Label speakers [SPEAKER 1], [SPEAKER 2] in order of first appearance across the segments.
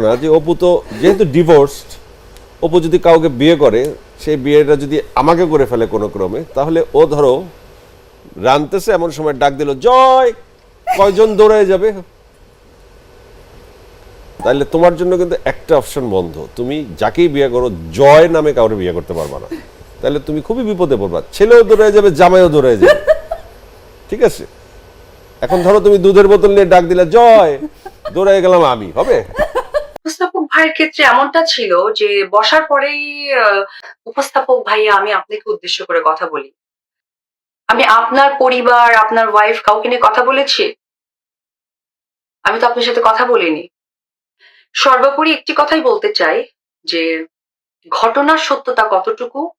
[SPEAKER 1] না। যে অপু তো যেহেতু ডিভোর্সড অপু যদি কাউকে বিয়ে করে, সেই বিয়েটা যদি আমাকে করে ফেলে কোনো ক্রমে, তাহলে ও ধরো রানতেছে, এমন সময় ডাক দিল, জয়! কয়জন দৌড়ায় যাবে? তাহলে তোমার জন্য কিন্তু একটা অপশন বন্ধ। তুমি যাকেই বিয়ে করো, জয় নামে কাউকে বিয়ে করতে পারবা না। তাহলে তুমি খুবই বিপদে পড়বা। ছেলেও দৌড়ায় যাবে, জামাইও দৌড়ায় যাবে। ঠিক আছে? এখন ধরো তুমি দুধের বোতল নিয়ে ডাক দিলে, জয়! দৌড়ায় গেলাম আমি। হবে?
[SPEAKER 2] উপস্থাপক ভাইয়ের ক্ষেত্রে এমনটা ছিল যে, বসার পরেই উপস্থাপক ভাইয়া আমি আপনাকে উদ্দেশ্য করে কথা বলি। আমি আপনার পরিবার, আপনার ওয়াইফ কাউকে নিয়ে কথা বলেছি? আমি তো আপনার সাথে কথা বলিনি। সর্বোপরি একটি কথাই বলতে চাই যে, ঘটনার সত্যতা কতটুকু?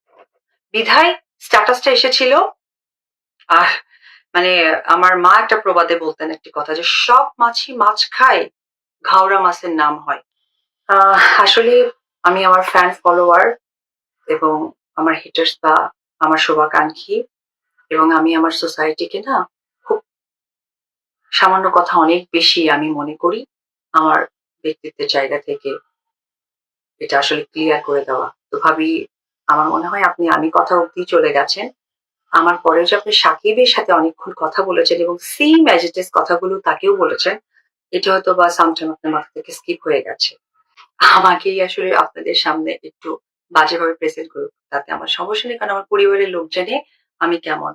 [SPEAKER 2] বিধায় স্ট্যাটাসটা এসেছিল। আর মানে আমার মা একটা প্রবাদে বলতেন একটি কথা যে, সব মাছি মাছ খায়, ঘাওড়া মাছের নাম হয়। আসলে আমি আমার ফ্যান ফলোয়ার এবং আমার হিটার্স বা আমার শুভাকাঙ্ক্ষী এবং আমি আমার সোসাইটিকে না খুব সামান্য কথা অনেক বেশি আমি মনে করি আমার ব্যক্তিত্বের জায়গা থেকে এটা আসলে ক্লিয়ার করে দেওয়া। তো ভাবি, আমার মনে হয় আপনি, আমি কথা অব্দি চলে গেছেন। আমার পরে যে আপনি সাকিবের সাথে অনেকক্ষণ কথা বলেছেন এবং সেম অ্যাজিটেস কথাগুলো তাকেও বলেছেন, এটা হয়তো বা সামটাইম আপনার মাথা থেকে স্কিপ হয়ে গেছে। আমাকেই আসলে আপনাদের সামনে একটু বাজেভাবে প্রেজেন্ট করুক, তাতে আমার সমস্যা নেই, কারণ আমার পরিবারের লোক জানে আমি কেমন।